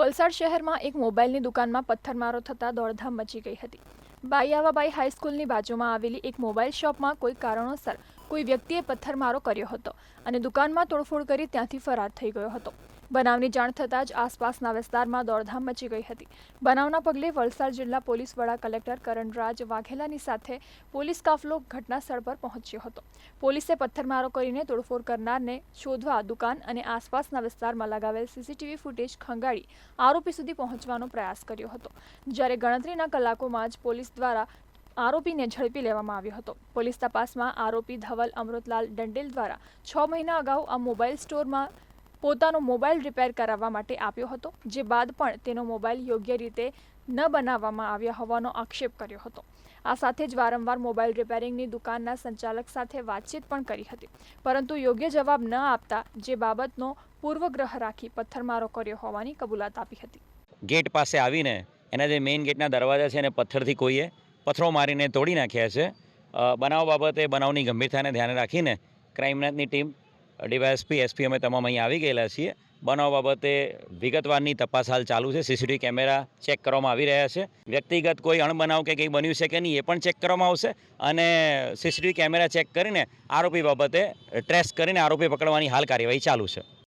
વલસાડ શહેરમાં એક મોબાઈલની દુકાનમાં પથ્થરમારો થતાં દોડધામ મચી ગઈ હતી. બાઈયાવાબાઈ હાઈસ્કૂલની બાજુમાં આવેલી એક મોબાઈલ શોપમાં કોઈ કારણોસર કોઈ વ્યક્તિએ પથ્થરમારો કર્યો હતો અને દુકાનમાં તોડફોડ કરી ત્યાંથી ફરાર થઈ ગયો હતો. બનાવની જાણ થતાં જ આસપાસના વિસ્તારમાં દોડધામ મચી ગઈ હતી. બનાવના પગલે વલસાડ જિલ્લા પોલીસ વડા કલેક્ટર કરણરાજ વાઘેલાની સાથે પોલીસ કાફલો ઘટના સ્થળ પર પહોંચ્યો હતો. પોલીસે પથ્થરમારો કરીને તોડફોડ કરનારને શોધવા દુકાન અને આસપાસના વિસ્તારમાં લગાવેલ સીસીટીવી ફૂટેજ ખંગાળી આરોપી સુધી પહોંચવાનો પ્રયાસ કર્યો હતો. જ્યારે ગણતરીના કલાકોમાં જ પોલીસ દ્વારા આરોપીને ઝડપી લેવામાં આવ્યો હતો. પોલીસ તપાસમાં આરોપી ધવલ અમૃતલાલ દંડેલ દ્વારા છ મહિના અગાઉ આ મોબાઈલ સ્ટોરમાં પોતાનો મોબાઈલ રિપેર કરાવવા માટે આપ્યો હતો, જે બાદ પણ તેનો મોબાઈલ યોગ્ય રીતે ન બનાવવામાં આવ્યા હોવાનો આક્ષેપ કર્યો હતો. આ સાથે જ વારંવાર મોબાઈલ રિપેરિંગની દુકાનના સંચાલક સાથે વાતચીત પણ કરી હતી, પરંતુ યોગ્ય જવાબ ન આપતા જે બાબતનો પૂર્વગ્રહ રાખી પથ્થરમારો કર્યો હોવાની કબૂલાત આપી હતી. ગેટ પાસે આવીને એના જે મેઇન ગેટના દરવાજા છે એને પથ્થરથી કોઈએ પથ્થરો મારીને તોડી નાખ્યા છે. બનાવ બાબતે બનાવની ગંભીરતાને ધ્યાને રાખીને ક્રાઇમ બ્રાન્ચની ટીમ ડીવાયએસપી, એસપી અમે તમામ અહીં આવી ગયેલા છીએ. બનાવ બાબતે વિગતવારની તપાસ હાલ ચાલુ છે. સીસીટીવી કેમેરા ચેક કરવામાં આવી રહ્યા છે. વ્યક્તિગત કોઈ અણબનાવ કે કંઈ બન્યું છે કે નહીં એ પણ ચેક કરવામાં આવશે અને સીસીટીવી કેમેરા ચેક કરીને આરોપી બાબતે ટ્રેસ કરીને આરોપી પકડવાની હાલ કાર્યવાહી ચાલુ છે.